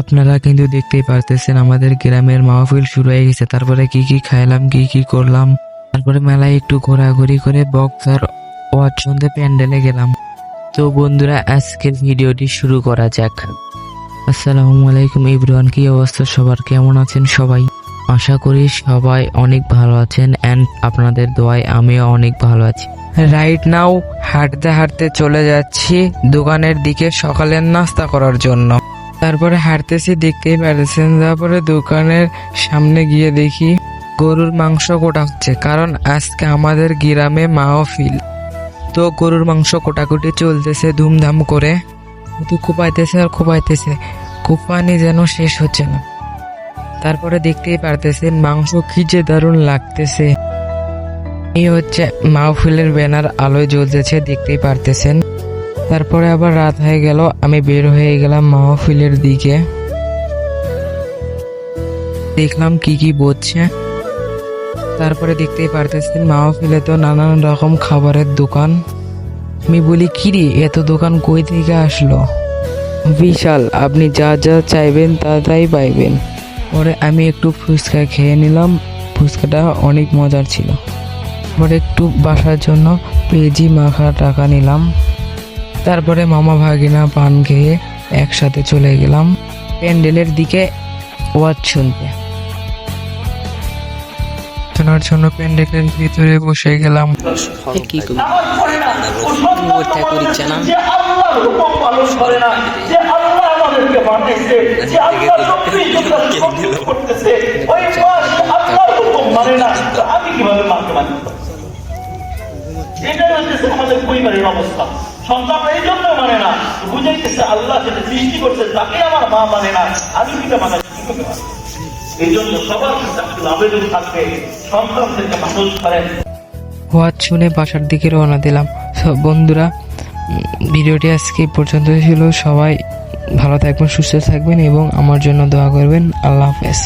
আপনারা কিন্তু দেখতেই পারতেছেন আমাদের গ্রামের মাহফিল শুরু হয়ে গেছে। তারপরে কি কি খাইলাম, কি কি করলাম, তারপরে মেলায় একটু ঘোরাঘুরি করে বক্সার ওয়াজ শুনতে প্যান্ডেলে গেলাম। তো বন্ধুরা, আজকের ভিডিওটি শুরু করা যাক। আসসালামু আলাইকুম ইব্রান কি অবস্থা সবার? কেমন আছেন সবাই? আশা করি সবাই অনেক ভালো আছেন অ্যান্ড আপনাদের দোয়ায় আমিও অনেক ভালো আছি। রাইট নাও হাঁটতে হাঁটতে চলে যাচ্ছি দোকানের দিকে সকালের নাস্তা করার জন্য। তারপরে হাঁটতেছি, দেখতেই পারতেছেন। তারপরে দোকানের সামনে গিয়ে দেখি গরুর মাংস কোটা হচ্ছে। কারণ আজকে আমাদের গ্রামে মাহফিল তো গরুর মাংস কোটাকুটি চলতেছে ধুমধাম করে। শুধু কোপাইতেছে আর কোপাইতেছে, কোপানি যেন শেষ হচ্ছে না। তারপরে দেখতেই পারতেছেন মাংস কি যে দারুণ লাগতেছে। এই হচ্ছে মাহফিলের ব্যানার, আলোয় জ্বলতেছে, দেখতেই পারতেছেন। তারপরে আবার রাত হয়ে গেল, আমি বের হয়ে গেলাম মাহফিলের দিকে। দেখলাম কি কি বলছে। তারপরে দেখতেই পারতেছেন মাহফিলে তো নানান রকম খাবারের দোকান। আমি বলি কিরে এত দোকান কই থেকে আসলো? বিশাল, আপনি যা যা চাইবেন তা তাই পাইবেন। পরে আমি একটু ফুচকা খেয়ে নিলাম, ফুচকাটা অনেক মজার ছিল। পরে একটু বাসার জন্য পেজি মাখা টাকা নিলাম। তারপরে মামা ভাগিনা পান খেয়ে একসাথে চলে গেলাম প্যান্ডেলের দিকে ওয়াজ শুনতে। শোনার জন্য প্যান্ডেলের ভিতরে বসে গেলাম। কি করব এটাই পরিবারের অবস্থা। সন্তান এই জন্য মানে না, বুঝাইতেছে আল্লাহ যেটা সৃষ্টি করছে, তাকে আমার মা মানে না, আমি কিটা? এই জন্য সবার আবেদন থাকবে সন্তানদেরকে মানুষ করেন শুনে বাসার দিকে রওনা দিলাম। বন্ধুরা ভিডিওটি আজকে পর্যন্ত ছিল। সবাই ভালো থাকবেন, সুস্থ থাকবেন এবং আমার জন্য দোয়া করবেন। আল্লাহ হাফেজ।